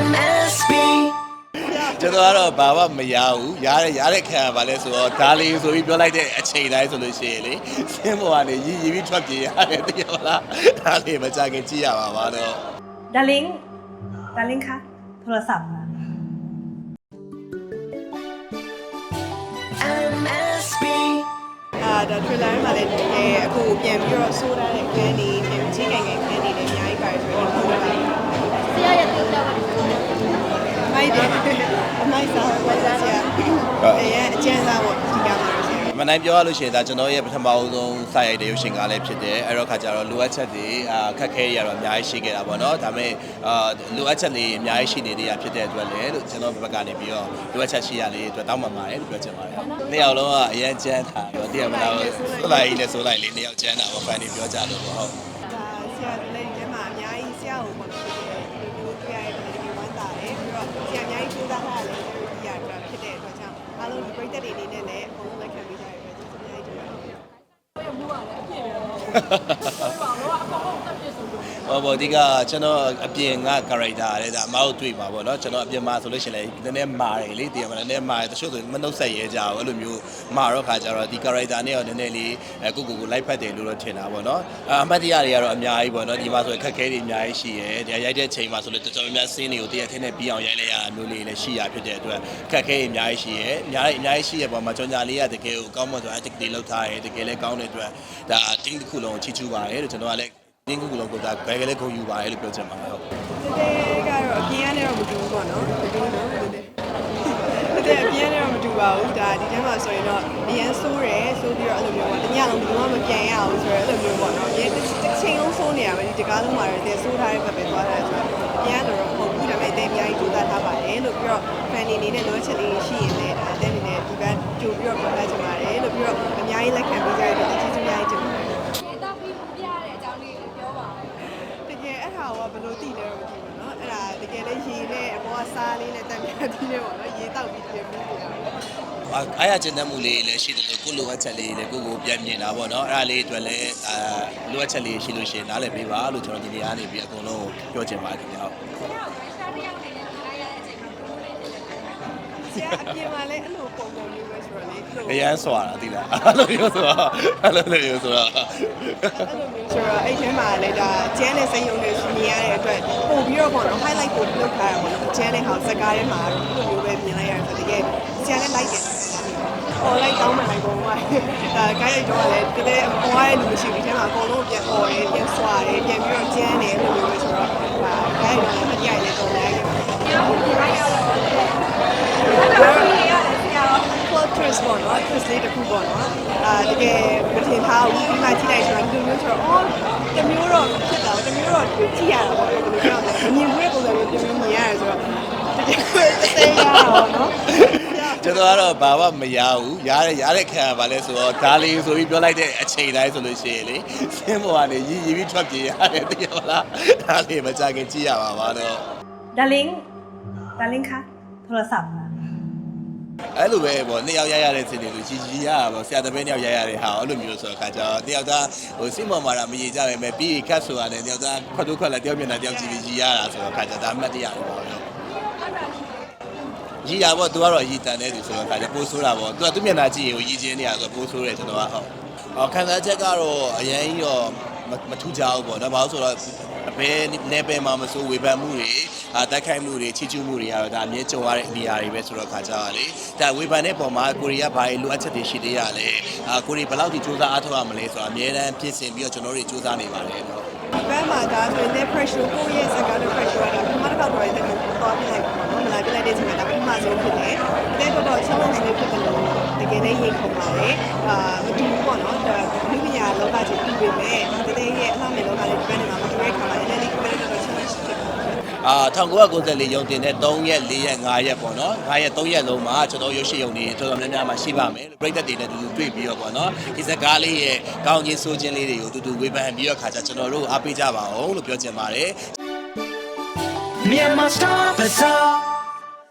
MSB ကျွန်တော်ကတော့ဘာမှမရဘူးရတဲ့ရတဲ့ခံရပါလဲဆိုတော့ဒါလေးဆိုပြီးပြောလိုက်တဲ့အချိန်တိုင်းဆိုလို့ရှိရင်လေစင်းပေါ်ကနေရည်ရည်ပြီးထွက်ပြေးရတယ်သိရမလားဒါလေးမကြခင်ကြည့်ရပါပါတော့ ดาริงดาริงคะโทรศัพท์มา MSB အာဒါ trailer မှာလည်းတကယ်အခုပြန်ပြီးတော့ဆိုးထားတဲ့ခန်းနေပြန်ချင်းငယ်ငယ်ခန်းနေလ ် မိုက်တယ်အမိုက်စားဝိုင်းစားဆရာအဲရဲ့အကျဉ်းစားပေါ့ဒီကမှာဆရာမနိုင်ပြောရလို့ရှိရင်ဒါကျွန်တော်ရဲ့ပထမအဆုံးစရိုက်တဲ့ရုပ်ရှင်ကားလည်းဖြစ်တယ်အဲ့တော့ခါကျတော့လိုအပ်ချက်တွေအာခက်ခဲရတော့အများကြီးရှိခဲ့တာပေါ့နော်ဒါပေမဲ့အာလိုအပ်ချက်တွေအများကြီးရှိနေတဲ့ရဖြစ်တဲ့အတွက်လည်းလို့ကျွန်တော်ဘက်ကနေပြီးတော့လိုအပ်ချက်ရှိရလေးအတွက်တောင်းပန်ပါတယ်လို့ပြောချင်ပါတယ်နှစ်ယောက်လုံးကအရန်ချမ်းတာတော့တရားမလားဆိုလိုက်နဲ့ဆိုလိုက်လေးနှစ်ယောက်ချမ်းတာပေါ့ဖန်နေပြောကြလို့ပေါ့ဟုတ်ဒါဆရာလည်းဒီထဲမှာအများကြီးဆရာကိုပေါ့နော်ဒီလိုတွေ့ရတဲ့ဒီဝမ်းသာတယ်ပြီးတော့ ဆရာအများကြီးစူးစမ်းထားတယ်လည်းဒီရတာဖြစ်တဲ့အတွက်ကြောင့်အားလုံးဒီပရိသတ်တွေအနေနဲ့လည်းအကုန်လုံးလက်ခံပေးကြရတဲ့အတွက်ကျေးဇူးအများကြီးတင်ပါတယ် ဟောဘောဒီကကျွန်တော်အပြင်က character တဲ့ဒါအမဟုတ်တွေ့ပါဗောနော်ကျွန်တော်အပြင်မှာဆိုလို့ရှိရင်လည်းနည်းနည်းမာတယ်လေတည်ရမလားနည်းနည်းမာတယ်တချို့ဆိုမနှုတ်ဆက်ရဲကြဘူးအဲ့လိုမျိုးမာတော့ခါကြတော့ဒီ character နဲ့ရောနည်းနည်းလေးအဲကိုကိုကိုလိုက်ဖက်တယ်လို့တော့ထင်တာဗောနော်အအမှတ်တရတွေကတော့အများကြီးဗောနော်ဒီမှာဆိုခက်ခဲတွေအများကြီးရှိရဲဒီရိုက်တဲ့ချိန်မှာဆိုလို့တော်တော်များများစင်းတွေကိုတရက်ထင်းနဲ့ပြီးအောင်ရိုက်လိုက်ရတာမျိုးလေးလည်းရှိရဖြစ်တဲ့အတွက်ခက်ခဲတွေအများကြီးရှိရဲအများကြီးအများကြီးရှိရဲပေါ့မှာကြောင်ညာလေးကတကယ်ကိုကောင်းမွန်စွာအတက်တွေလောက်ထားရဲတကယ်လည်းကောင်းတဲ့အတွက်ဒါအတင်းတစ်ခုလုံးချီချူပါတယ်လို့ကျွန်တော်ကလည်း တင်းကူလုံးကဒါဘယ်ကလေးခုံယူပါတယ်လို့ပြောချင်ပါတယ်ဟုတ်တကယ်ကတော့အပြင်ကနေတော့မတူဘူးပေါ့နော်တကယ်နော်တကယ်တကယ်အပြင်ကနေတော့မတူပါဘူးဒါဒီထဲမှာဆိုရင်တော့အရန်ဆိုးတယ်ဆိုးပြီးတော့အဲ့လိုမျိုးပေါ့တညလုံးဘယ်မှမပြန်ရအောင်ဆိုတော့အဲ့လိုမျိုးပေါ့နော်ဒီတစ်ချိန်လုံးဆိုးနေရမယ်ဒီတကားလုံးမှာတော့တကယ်ဆိုးထားတဲ့ဘက်ပဲသွားတာဆိုတော့အရင်ကတော့မဟုတ်ဘူးဒါပေမဲ့အသေးအများကြီးကြိုးစားထားပါတယ်လို့ပြီးတော့ fan နေနေတဲ့လိုချက်လေးရှိရင်လည်းအသေးအနေနဲ့ဒီဘက်ကြိုပြီးတော့ပြောပြချင်ပါတယ်လို့ပြီးတော့အများကြီးလက်ခံပေးကြတဲ့အတွက်ကျေးဇူးအများကြီးတင်ပါတယ် ဒေတာပြီးပြရတဲ့အကြောင်းလေးကိုပြောပါဦး တကယ်အဲ့ဟာကဘယ် လိုတည်လဲတော့မသိဘူးเนาะအဲ့ဒါတကယ်လည်းရေနဲ့အပေါ်ကစားလေးနဲ့တံပြားတီးနေပေါ့နော်ရေတောက်ပြီးပြင်ပြီးနေတာ အားရကျဉ်းတတ်မှုလေးလည်းရှိတယ်လို့ကိုလိုအပ်ချက်လေးလည်းကိုကိုပြန်မြင်တာပေါ့နော်အဲ့ဒါလေးအတွက်လည်းအာလိုအပ်ချက်လေးရှိလို့ရှိရင်နားလည်ပေးပါလို့ကျွန်တော်ဒီနေရာနေပြီးအကုန်လုံးပြောချင်ပါတယ်ခင်ဗျာဟုတ် ဆရာကမရှားတစ်ယောက်အနေနဲ့ထားရတဲ့အချိန်မှာဘယ်လိုလဲဖြစ်လဲ ဆရာအပြင်မှာလည်းအဲ့လိုပုံစံမျိုးပဲဆိုတော့လေအဲ့လို အရန်စွာတာသိလားအဲ့လိုမျိုးဆိုတော့အဲ့လိုမျိုးဆိုတော့ အဲ့လိုမျိုးဆိုတော့အဲ့ထဲမှာလည်းဒါ ကျန်းတဲ့စိတ်ယုံတွေမြင်ရတဲ့အတွက်ပို့ပြီးတော့ပေါ့နော် highlight ကိုလုပ်ထားရပါတော့ကျန်းတဲ့ဟာစကားထဲမှာအဲ့လိုမျိုးပဲမြင်လိုက်ရတယ်ဆိုတကယ်ဆရာလည်း like တယ်ဟောလိုက်ကောင်းမှလိုက်ပုံမှာဒါကိုင်းရိုက်တော့လည်းတကယ်ဟောရတဲ့လူမရှိဘူးဒီထဲမှာအကုန်လုံးပြန်ဟောတယ်ပြန်ဆွာတယ်ပြန်ပြီးတော့ကျန်းတယ်လို့မျိုးပဲဆိုတော့ဒါကိုင်းရိုက်တော့လည်းမတရားလည်းတော့လည်း ပြောပြရရတော့အဲ့ဒါကိုရရတယ်ဆရာ plot twist ပေါ့နော် twist လေးတစ်ခုပေါ့နော်အာတကယ်မထင်ထားဘူးဒီမှာကြည့်လိုက် ဆိုတော့ဒီလိုမျိုးဆိုတော့အော်တမျိုးတော့ဖြစ်တာတမျိုးတော့ကြည့်ရတာပေါ့ဒီလိုပြောတယ်မြင်ဘူးတဲ့ပုံစံမျိုးတမျိုးမြင်ရတယ်ဆိုတော့တကယ်ကိုသိရအောင်နော် ကျွန်တော်ကတော့ဘာမှမရဘူးရတဲ့ရတဲ့ခံရပါလဲဆိုတော့ဒါလေးဆိုပြီးပြောလိုက်တဲ့အချိန်တိုင်းဆိုလို့ရှိရင်လေစင်းပေါ်ကနေရည်ရည်ပြီးထွက်ပြေးရတယ်သိရမလားဒါလေးမကြခင်ကြည့်ရပါပါတော့ ดาริงดาริงคะโทรศัพท์มา အဲ့လိုပဲပေါ့နှစ်ယောက်ရရတဲ့စင်တွေဆိုကြီးကြီးရတာပေါ့ဆရာတပည့်နှစ်ယောက်ရရတဲ့ဟာအဲ့လိုမျိုးဆိုတော့ခါကြတော့တစ်ယောက်သားဟိုစိတ်မော်မာတာမရေကြပဲမဲ့ပြီးခတ်ဆိုတာနဲ့တစ်ယောက်သားခွတ်တို့ခွက်လက်တစ်ယောက်မျက်နှာတစ်ယောက်ကြည့်ပြီးကြီးရတာဆိုတော့ခါကြဒါမှတ်တရပေါ့နော်ကြီးရပေါ့သူကတော့ရီတန်တဲ့သူဆိုတော့ခါကြပိုးဆိုးတာပေါ့သူကသူ့မျက်နှာကြည့်ရင်ရီချင်းနေရဆိုပိုးဆိုးတယ်ကျွန်တော်ကဟုတ်အော်ခံစားချက်ကတော့အရင်ကြီးတော့မထူးကြဘူးပေါ့နော်ဘာလို့ဆိုတော့အ ဘယ် level မှာမဆိုဝေဖန်မှုတွေအာတိုက်ခိုက်မှုတွေချီကျူးမှုတွေကတော့ဒါအမြဲကြုံရတဲ့နေရာတွေပဲဆိုတော့ခါကြရလေဒါဝေဖန်တဲ့ပုံမှာကိုရီးယားဘာတွေလိုအပ်ချက်တွေရှိသေးရလဲအာကိုရီဘယ်လောက်ထိစူးစမ်းအားထုတ်ရမလဲဆိုတော့အမြဲတမ်းပြင်ဆင်ပြီးတော့ကျွန်တော်တို့စူးစမ်းနေပါတယ်နော်ဘယ်မှာ ဒါဆိုရင် pressure ကိုရဲ့စကားနဲ့ pressure ကပထမတစ်ခါတော့တက်ကိုသွားပြလိုက်ပါတော့မလာပြလိုက်တဲ့အချိန်မှာဒါပထမဆုံးဖြစ်တယ်တဲ့တော့တော့ challenge လေးဖြစ်တယ်လို့တကယ်လည်းရိတ်ခုံပါလေအာမတူဘူးပေါ့နော်ဒါလူပညာလောကကြီးပြီးပေမဲ့တကယ်ရဲ့အမှန်လောကလေးပြန်နေတာမတူတဲ့ခါမှာလည်းလေးပြန်တော့ challenge ဖြစ်တယ် အာ1994ရုံတင်တဲ့3ရက်4ရက်5ရက်ပေါ့နော်5ရက်3ရက်လုံးမှာကျွန်တော်ရုပ်ရှင်ရုံတွေတော်တော်များများမှာရှိပါမယ်ပြိသက်တွေနဲ့တူတူတွေ့ပြီးတော့ပေါ့နော်ဒီစကားလေးရဲ့ကောင်းချင်းဆိုးချင်းလေးတွေကိုတူတူဝေဖန်ပြီးတော့ခါကျကျွန်တော်တို့အားပေးကြပါအောင်လို့ပြောချင်ပါတယ် Myanmar Star Bazaar